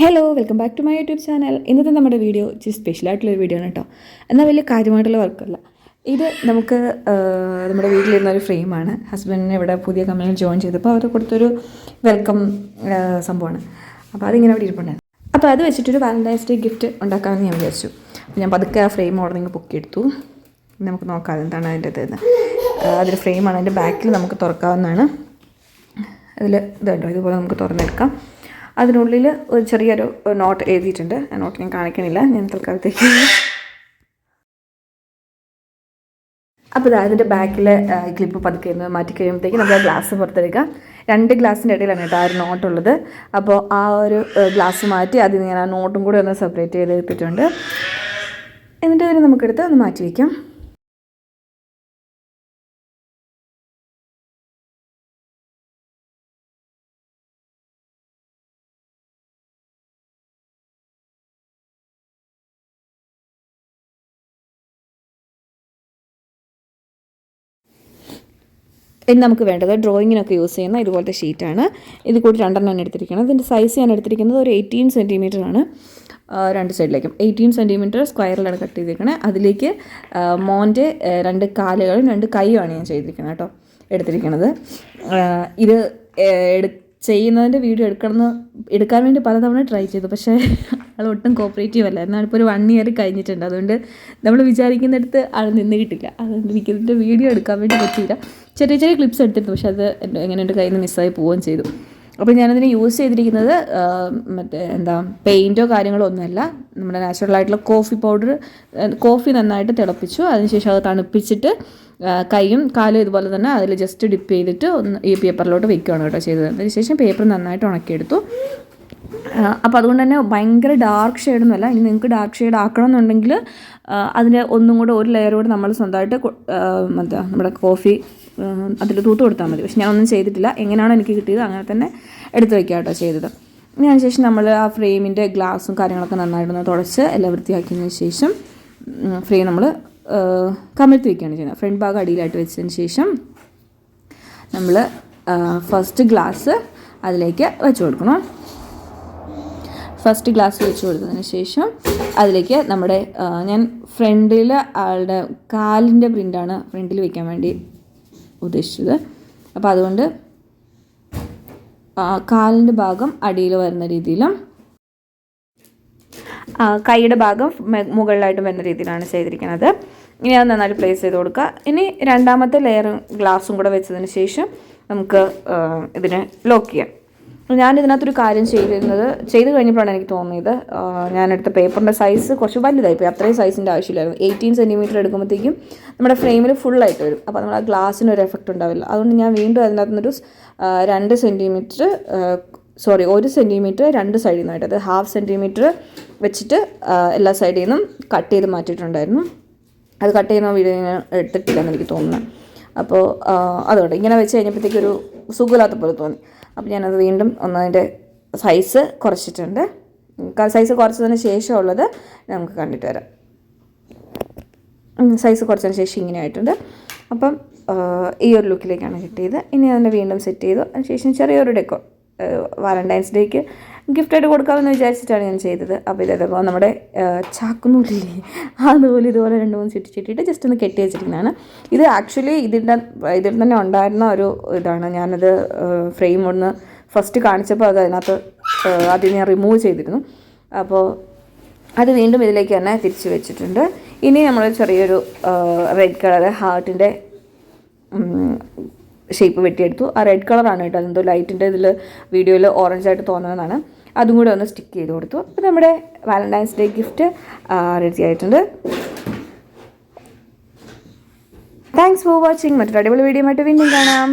Hello welcome back to my YouTube channel ഇന്നത്തെ നമ്മുടെ video ഇച്ചിരി സ്പെഷ്യലായിട്ടുള്ളൊരു വീഡിയോ ആണ് കേട്ടോ എന്നാൽ വലിയ കാര്യമായിട്ടുള്ള വർക്കല്ല ഇത് നമുക്ക് നമ്മുടെ വീട്ടിലിരുന്ന ഒരു ഫ്രെയിമാണ് ഹസ്ബൻഡിനെ ഇവിടെ പുതിയ കമ്പനിയിൽ ജോയിൻ ചെയ്തപ്പോൾ അവർ കൊടുത്തൊരു വെൽക്കം സംഭവമാണ്. അപ്പോൾ അതിങ്ങനെ അവിടെ ഇരിപ്പുണ്ടായിരുന്നു അപ്പോൾ അത് വെച്ചിട്ടൊരു വാലന്റൈൻസ് ഡേ ഗിഫ്റ്റ് ഉണ്ടാക്കാമെന്ന് ഞാൻ വിചാരിച്ചു. ഞാൻ പതുക്കെ ആ ഫ്രെയിം ഓർഡറിങ് പൊക്കിയെടുത്തു. നമുക്ക് നോക്കാം എന്താണ് അതിന്റെ ഇതെന്ന് അതൊരു ഫ്രെയിമാണ് അതിന്റെ ബാക്കിൽ നമുക്ക് തുറക്കാവുന്നതാണ്. അതിൽ ഇതുണ്ടോ? ഇതുപോലെ നമുക്ക് തുറന്നെടുക്കാം. അതിനുള്ളിൽ ഒരു ചെറിയൊരു നോട്ട് എഴുതിയിട്ടുണ്ട്. ആ നോട്ട് ഞാൻ കാണിക്കണില്ല. ഞാൻ തൽക്കാലത്തേക്ക് അപ്പോൾ ഇതാ അതിന്റെ ബാക്കിലെ ക്ലിപ്പ് പതുക്കെ ഒന്ന് മാറ്റി കഴിയുമ്പോഴത്തേക്ക് നമ്മൾ ഗ്ലാസ് പുറത്തെടുക്കാം. രണ്ട് ഗ്ലാസിന്റെ ഇടയിലാണ് കേട്ടോ ആ ഒരു നോട്ടുള്ളത് അപ്പോൾ ആ ഒരു ഗ്ലാസ് മാറ്റി അതിൽ ഞാൻ ആ നോട്ടും കൂടി ഒന്ന് സെപ്പറേറ്റ് ചെയ്ത് എടുത്തിട്ടുണ്ട്. എന്നിട്ട് അതിന് നമുക്കെടുത്ത് ഒന്ന് മാറ്റി വയ്ക്കാം. ഇനി നമുക്ക് വേണ്ടത് ഡ്രോയിങ്ങിനൊക്കെ യൂസ് ചെയ്യുന്ന ഇതുപോലത്തെ ഷീറ്റാണ് ഇത് കൂടി രണ്ടെണ്ണം എടുത്തിരിക്കുന്നത് ഇതിന്റെ സൈസ് ഞാൻ എടുത്തിരിക്കുന്നത് ഒരു എയ്റ്റീൻ സെന്റിമീറ്റർ ആണ്. രണ്ട് സൈഡിലേക്കും എയ്റ്റീൻ സെന്റിമീറ്റർ സ്ക്വയറിലാണ് കട്ട് ചെയ്തിരിക്കുന്നത് അതിലേക്ക് മോന്റെ രണ്ട് കാലുകളും രണ്ട് കൈയുമാണ് ഞാൻ ചെയ്തിരിക്കുന്നത് കേട്ടോ എടുത്തിരിക്കുന്നത് ഇത് എടു ചെയ്യുന്നതിന്റെ വീഡിയോ എടുക്കണമെന്ന് എടുക്കാൻ വേണ്ടി പലതവണ ട്രൈ ചെയ്തു. പക്ഷേ ആൾ ഒട്ടും കോപ്പറേറ്റീവ് അല്ല. എന്നാൽ ഇപ്പോൾ ഒരു വൺ ഇയർ കഴിഞ്ഞിട്ടുണ്ട്. അതുകൊണ്ട് നമ്മൾ വിചാരിക്കുന്നിടത്ത് ആൾ നിന്ന് കിട്ടില്ല. അതുകൊണ്ട് എനിക്ക് ഇതിന്റെ വീഡിയോ എടുക്കാൻ വേണ്ടി പറ്റിയില്ല. ചെറിയ ചെറിയ ക്ലിപ്സ് എടുത്തിരുന്നു. പക്ഷേ അത് എങ്ങനെയുണ്ട് കയ്യിൽ നിന്ന് മിസ്സായി പോവുകയും ചെയ്തു. അപ്പോൾ ഞാനതിന് യൂസ് ചെയ്തിരിക്കുന്നത് മറ്റേ എന്താ പെയിന്റോ കാര്യങ്ങളോ ഒന്നുമല്ല. നമ്മുടെ നാച്ചുറൽ ആയിട്ടുള്ള കോഫി പൗഡർ കോഫി നന്നായിട്ട് തിളപ്പിച്ചു. അതിനുശേഷം അത് തണുപ്പിച്ചിട്ട് കൈയും കാലും ഇതുപോലെ തന്നെ അതിൽ ജസ്റ്റ് ഡിപ്പ് ചെയ്തിട്ട് ഒന്ന് ഈ പേപ്പറിലോട്ട് വെക്കുകയാണ് കേട്ടോ ചെയ്തത്. അതിനുശേഷം പേപ്പർ നന്നായിട്ട് ഉണക്കിയെടുത്തു. അപ്പോൾ അതുകൊണ്ട് തന്നെ ഭയങ്കര ഡാർക്ക് ഷെയ്ഡൊന്നുമല്ല ഇനി നിങ്ങൾക്ക് ഡാർക്ക് ഷെയ്ഡ് ആക്കണമെന്നുണ്ടെങ്കിൽ അതിന്റെ ഒന്നും കൂടെ ഒരു ലെയർ കൂടെ നമ്മൾ സ്വന്തമായിട്ട് എന്താ നമ്മുടെ കോഫി അതിൽ തൂത്ത് കൊടുത്താൽ മതി. പക്ഷെ ഞാനൊന്നും ചെയ്തിട്ടില്ല. എങ്ങനെയാണ് എനിക്ക് കിട്ടിയത് അങ്ങനെ തന്നെ എടുത്തു വയ്ക്കുക കേട്ടോ ചെയ്തത്. ഇനി ശേഷം നമ്മൾ ആ ഫ്രെയിമിന്റെ ഗ്ലാസും കാര്യങ്ങളൊക്കെ നന്നായിട്ടൊന്ന് തുടച്ച് എല്ലാം വൃത്തിയാക്കിയതിന് ശേഷം ഫ്രെയിം നമ്മൾ കമഴ്ത്തി വയ്ക്കുകയാണ് ചെയ്യുന്നത്. ഫ്രണ്ട് ഭാഗം അടിയിലായിട്ട് വെച്ചതിന് ശേഷം നമ്മൾ ഫസ്റ്റ് ഗ്ലാസ് അതിലേക്ക് വെച്ച് കൊടുക്കണം. ഫസ്റ്റ് ഗ്ലാസ് വെച്ച് കൊടുത്തതിന് ശേഷം അതിലേക്ക് നമ്മുടെ ഞാൻ ഫ്രണ്ടിൽ ആളുടെ കാലിന്റെ പ്രിന്റാണ് ഫ്രണ്ടിൽ വയ്ക്കാൻ വേണ്ടി ഉദ്ദേശിച്ചത്. അപ്പോൾ അതുകൊണ്ട് കാലിന്റെ ഭാഗം അടിയിൽ വരുന്ന രീതിയിലും കൈയുടെ ഭാഗം മുകളിലായിട്ട് വരുന്ന രീതിയിലാണ് ചെയ്തിരിക്കുന്നത്. ഇനി അത് നന്നായിട്ട് പ്ലേസ് ചെയ്ത് കൊടുക്കുക. ഇനി രണ്ടാമത്തെ ലെയർ ഗ്ലാസും കൂടെ വെച്ചതിന് ശേഷം നമുക്ക് ഇതിനെ ലോക്ക് ചെയ്യാം. ഞാൻ ഇതിനകത്തൊരു കാര്യം ചെയ്തിരുന്നത് ചെയ്ത് കഴിഞ്ഞപ്പോഴാണ് എനിക്ക് തോന്നിയത്. ഞാനെടുത്ത പേപ്പറിന്റെ സൈസ് കുറച്ച് വലുതായിപ്പോയി. അത്രയും സൈസിന്റെ ആവശ്യമില്ലായിരുന്നു. എയ്റ്റീൻ സെന്റിമീറ്റർ എടുക്കുമ്പോഴത്തേക്കും നമ്മുടെ ഫ്രെയിമിൽ ഫുള്ളായിട്ട് വരും. അപ്പോൾ നമ്മൾ ആ ഗ്ലാസ്സിന് ഒരു എഫക്റ്റ് ഉണ്ടാവില്ല. അതുകൊണ്ട് ഞാൻ വീണ്ടും അതിനകത്ത് നിന്നൊരു രണ്ട് സെന്റിമീറ്റർ സോറി ഒരു സെന്റിമീറ്റർ രണ്ട് സൈഡിൽ നിന്നായിട്ട് അത് ഹാഫ് സെന്റിമീറ്റർ വെച്ചിട്ട് എല്ലാ സൈഡിൽ നിന്നും കട്ട് ചെയ്ത് മാറ്റിയിട്ടുണ്ടായിരുന്നു. അത് കട്ട് ചെയ്യുന്ന വീഡിയോ ഞാൻ എടുത്തിട്ടില്ലെന്ന് എനിക്ക് തോന്നുന്നു. അപ്പോൾ അതുകൊണ്ട് ഇങ്ങനെ വെച്ച് കഴിഞ്ഞപ്പോഴത്തേക്ക് ഒരു സുഖമില്ലാത്ത പോലെ തോന്നി. അപ്പോൾ ഞാനത് വീണ്ടും ഒന്നതിന്റെ സൈസ് കുറച്ചിട്ടുണ്ട്. സൈസ് കുറച്ചതിന് ശേഷമുള്ളത് നമുക്ക് കണ്ടിട്ട് വരാം. സൈസ് കുറച്ചതിന് ശേഷം ഇങ്ങനെ ആയിട്ടുണ്ട്. അപ്പം ഈ ഒരു ലുക്കിലേക്കാണ് കിട്ടിയത്. ഇനി അതിനെ വീണ്ടും സെറ്റ് ചെയ്തു. അതിനുശേഷം ചെറിയൊരു ഡെക്കോ വാലന്റൈൻസ് ഡേക്ക് ഗിഫ്റ്റായിട്ട് കൊടുക്കാമെന്ന് വിചാരിച്ചിട്ടാണ് ഞാൻ ചെയ്തത്. അപ്പോൾ ഇതേപോലെ നമ്മുടെ ചാക്കുനൂലില്ലേ ആ നൂൽ ഇതുപോലെ രണ്ട് മൂന്ന് ചുറ്റി ചുറ്റിയിട്ട് ജസ്റ്റ് ഒന്ന് കെട്ടി വെച്ചിരിക്കുന്നതാണ്. ഇത് ആക്ച്വലി ഇതിന്റെ ഇതിൽ തന്നെ ഉണ്ടായിരുന്ന ഒരു ഇതാണ്. ഞാനത് ഫ്രെയിം ഒന്ന് ഫസ്റ്റ് കാണിച്ചപ്പോൾ അത് അതിനകത്ത് അത് ഞാൻ റിമൂവ് ചെയ്തിരുന്നു. അപ്പോൾ അത് വീണ്ടും ഇതിലേക്ക് തന്നെ തിരിച്ച് വെച്ചിട്ടുണ്ട്. ഇനി നമ്മൾ ചെറിയൊരു റെഡ് കളർ ഹാർട്ടിന്റെ ഷേപ്പ് വെട്ടിയെടുത്തു. ആ റെഡ് കളറാണ് കേട്ടോ. അതെന്തോ ലൈറ്റിന്റെ ഇതിൽ വീഡിയോയിൽ ഓറഞ്ച് ആയിട്ട് തോന്നുന്നതാണ്. അതും കൂടെ ഒന്ന് സ്റ്റിക്ക് ചെയ്ത് കൊടുത്തു. അപ്പോൾ നമ്മുടെ വാലന്റൈൻസ് ഡേ ഗിഫ്റ്റ് റെഡി ആയിട്ടുണ്ട്. താങ്ക്സ് ഫോർ വാച്ചിങ് മറ്റൊരു അടിപൊളി വീഡിയോ ആയിട്ട് വീണ്ടും കാണാം.